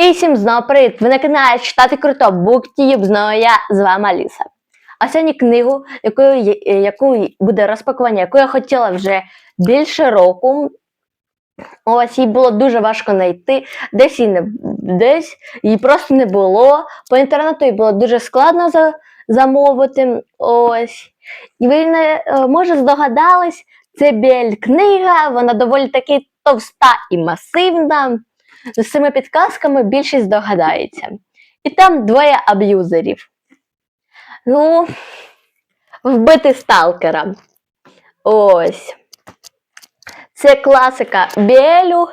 І всім знову привіт! Ви на каналі читати круто BookTube, знову я з вами Аліса. А сьогодні книгу, яку, яку буде розпакування, яку я хотіла вже більше року. Ось її було дуже важко знайти. Десь її не десь її просто не було. По інтернету її було дуже складно за, замовити. Ось. І ви не е, може здогадались, це біль книга, вона доволі таки товста і масивна. З цими підказками більшість догадається. І там двоє аб'юзерів. Ну, вбити сталкера. Ось. Це класика Белю.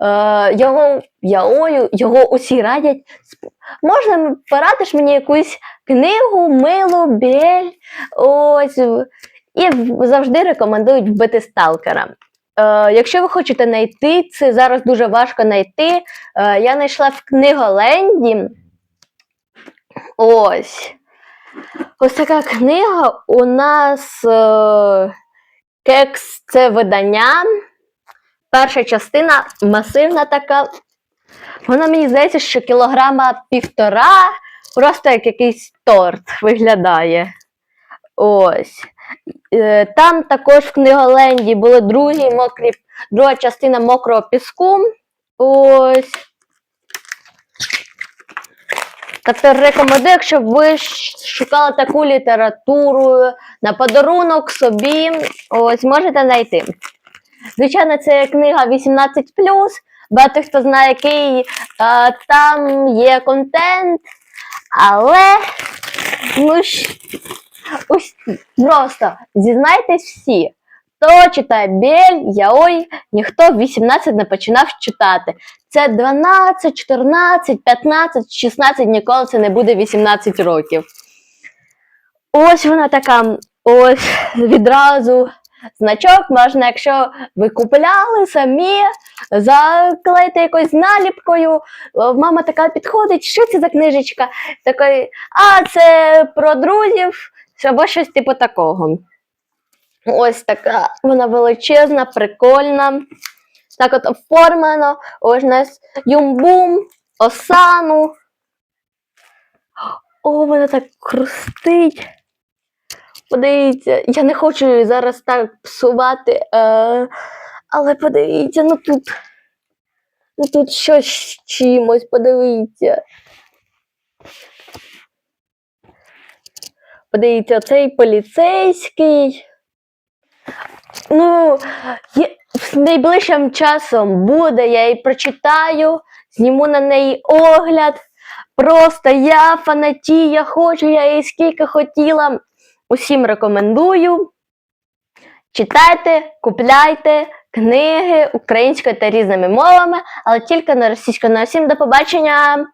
Е, його яою, його усі радять. Можна порадиш мені якусь книгу, милу, Бель. Ось. І завжди рекомендують вбити сталкера. Е, якщо ви хочете знайти, це зараз дуже важко знайти. Е, я знайшла в книголенді. Ось. Ось така книга у нас е, кекс це видання. Перша частина масивна така. Вона мені здається, що кілограма півтора, просто як якийсь торт виглядає. Ось. Е, Там також в книголенді були другі мокрі, друга частина мокрого піску. Ось. Тобто рекомендую, якщо ви шукали таку літературу на подарунок собі, ось можете знайти. Звичайно, це книга 18. Багато хто знає, який е, там є контент, але ну, просто зізнайтесь всі, хто читає Бель, Яой, ніхто в 18 не починав читати. Це 12, 14, 15, 16, ніколи це не буде 18 років. Ось вона така, ось відразу значок можна, якщо ви купляли самі, заклеїти якоюсь наліпкою. Мама така підходить, що це за книжечка? Такий, а це про друзів, або щось типу такого. Ось така вона величезна, прикольна. Так от оформлено. Ось нас юмбум, осану. О, вона так хрустить. Подивіться, я не хочу її зараз так псувати, е, але подивіться, ну тут. Ну тут щось чимось, подивіться. Подивіться, цей поліцейський. Ну, є, найближчим часом буде, я її прочитаю, зніму на неї огляд. Просто я фанатія, хочу, я її скільки хотіла. Усім рекомендую. Читайте, купляйте книги українською та різними мовами, але тільки на російською. На всім до побачення!